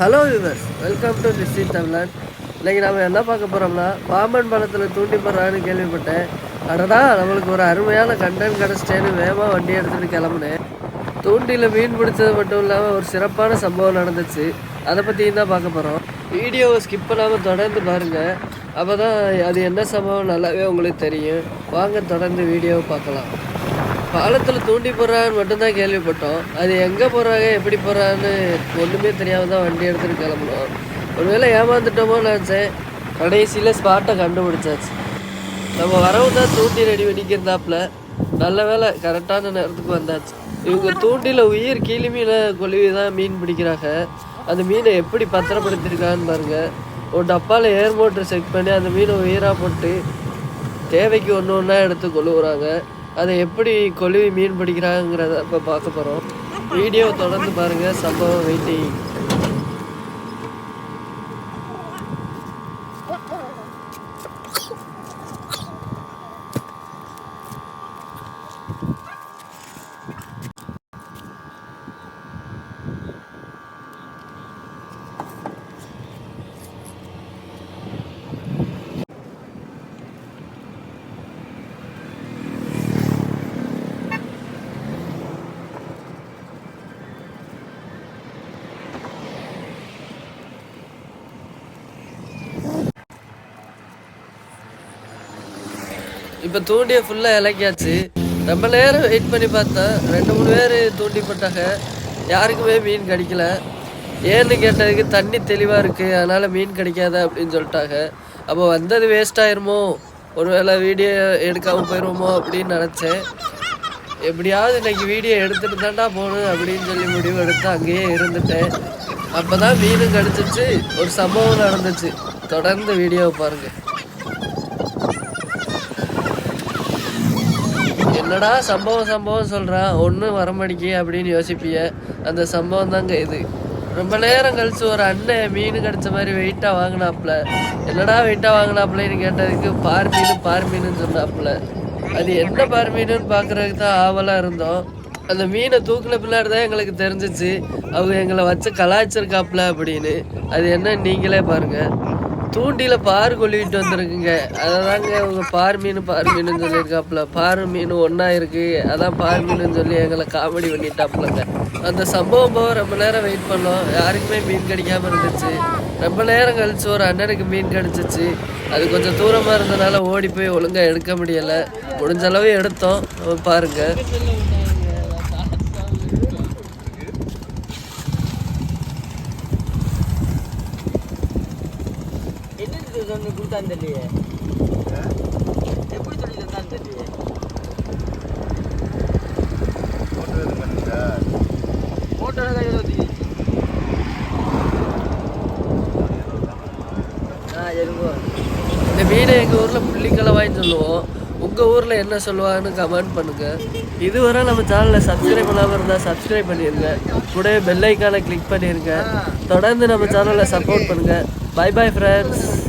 Hello viewers welcome to history Tamizhan இன்றைக்கி நம்ம என்ன பார்க்க போகிறோம்னா பாம்பன் பாலத்தில் தூண்டி போடுறான்னு கேள்விப்பட்டேன். அடடா நம்மளுக்கு ஒரு அருமையான கண்டென்ட் கிடச்சிட்டேன்னு வேகமாக வண்டி எடுத்துகிட்டு கிளம்புனேன் தூண்டியில் மீன் பிடிச்சது மட்டும் இல்லாமல் ஒரு சிறப்பான சம்பவம் நடந்துச்சு. அதை பற்றியும் தான் பார்க்க போகிறோம் வீடியோவை ஸ்கிப் பண்ணாமல் தொடர்ந்து பாருங்கள் அப்போ தான் அது என்ன சம்பவம் நல்லாவே உங்களுக்கு தெரியும். வாங்க தொடர்ந்து வீடியோவை பார்க்கலாம். பாலத்தில் தூண்டி போடுறான்னு மட்டும்தான் கேள்விப்பட்டோம். அது எங்கே போடுறாங்க எப்படி போடுறான்னு ஒன்றுமே தெரியாமல் தான் வண்டி எடுத்துகிட்டு கிளம்பணும் ஒருவேளை ஏமாந்துட்டோமோ நினச்சேன். கடைசியில் ஸ்பாட்டை கண்டுபிடிச்சாச்சு. நம்ம வரவு தான் தூண்டி ரெடி பண்ணிக்கிறதாப்புல நல்ல வேலை கரெக்டான நேரத்துக்கு வந்தாச்சு. இவங்க தூண்டியில் உயிர் கீழி மீனை கொழுவி தான் மீன் பிடிக்கிறாங்க. அந்த மீனை எப்படி பத்திரப்படுத்திருக்கான்னு பாருங்கள் ஒரு டப்பாவில் ஏர் மோட்டர் செக் பண்ணி அந்த மீனை உயிராக போட்டு தேவைக்கு ஒன்று ஒன்றா எடுத்து கொழுவுறாங்க. அதை எப்படி கொழுவி மீன் பிடிக்கிறாங்கிறத இப்போ பார்க்க போகிறோம் வீடியோ தொடர்ந்து பாருங்கள் சம்பவம் வெயிட்டிங். இப்போ தூண்டியை ஃபுல்லாக இலக்கியாச்சு ரொம்ப நேரம் வெயிட் பண்ணி பார்த்தேன் ரெண்டு மூணு பேர் தூண்டி போட்டாங்க. யாருக்குமே மீன் கிடைக்கல. ஏன்னு கேட்டதுக்கு தண்ணி தெளிவாக இருக்குது அதனால் மீன் கிடைக்காத அப்படின்னு சொல்லிட்டாங்க. அப்போ வந்தது வேஸ்ட் ஆயிருமோ? ஒருவேளை வீடியோ எடுக்காமல் போயிடுவோமோ அப்படின்னு நினச்சேன். எப்படியாவது இன்னைக்கு வீடியோ எடுத்துட்டு தாண்டா போகணும் அப்படின்னு சொல்லி முடிவு எடுத்து அங்கேயே இருந்துட்டேன். அப்போ தான் மீனும் கிடச்சிச்சு. ஒரு சம்பவம் நடந்துச்சு. தொடர்ந்து வீடியோவை பாருங்கள் என்னடா சம்பவம் சம்பவம் சொல்கிறான் ஒன்றும் வரமாடிக்கி அப்படின்னு யோசிப்பிய. அந்த சம்பவம் தாங்க இது. ரொம்ப நேரம் கழிச்சு ஒரு அண்ணன் மீன் கிடைச்ச மாதிரி வெயிட்டாக வாங்கினாப்புல. என்னடா வெயிட்டாக வாங்கினாப்புலன்னு கேட்டதுக்கு பார் மீன் பார் மீனுன்னு சொன்னாப்புல. அது என்ன பார் மீனுன்னு பார்க்குறதுக்கு தான் ஆவலாக இருந்தோம். அந்த மீனை தூக்கின பின்னாடி தான் எங்களுக்கு தெரிஞ்சிச்சு. அவங்க எங்களை வச்சு கலாய்ச்சிருக்காப்புல அப்படின்னு. அது என்ன? நீங்களே பாருங்கள் தூண்டியில் பார் கொள்ளிட்டு வந்துருக்குங்க. அதாங்க அவங்க பார் மீன் பார் மீன் சொல்லியிருக்காப்புல. பார் மீன் ஒன்றா இருக்குது அதான் பார் மீன் சொல்லி எங்களை காமெடி பண்ணிட்டாப்புலங்க. அந்த சம்பவம் போக ரொம்ப நேரம் வெயிட் பண்ணோம். யாருக்குமே மீன் கிடைக்காம இருந்துச்சு. ரொம்ப நேரம் கழிச்சு ஒரு அண்ணனுக்கு மீன் கிடச்சிச்சு. அது கொஞ்சம் தூரமாக இருந்தனால ஓடி போய் ஒழுங்காக எடுக்க முடியலை. முடிஞ்ச அளவு எடுத்தோம். பாருங்கள் என்னது சொன்ன கொடுத்தான்னு தெரியலையே எப்படி சொல்லி தந்தான்னு தெரியலையே கையில் ஆ இருக்கும் இந்த மீனை எங்கள் ஊரில் புள்ளிக்கலவாயின்னு சொல்லுவோம். உங்கள் ஊரில் என்ன சொல்லுவாங்கன்னு கமெண்ட் பண்ணுங்கள் இதுவரை நம்ம சேனலை சப்ஸ்கிரைப் பண்ணாமல் இருந்தால் சப்ஸ்கிரைப் பண்ணிடுங்க கூடவே பெல் ஐக்கானை கிளிக் பண்ணிடுங்க தொடர்ந்து நம்ம சேனலை சப்போர்ட் பண்ணுங்கள் Bye bye friends.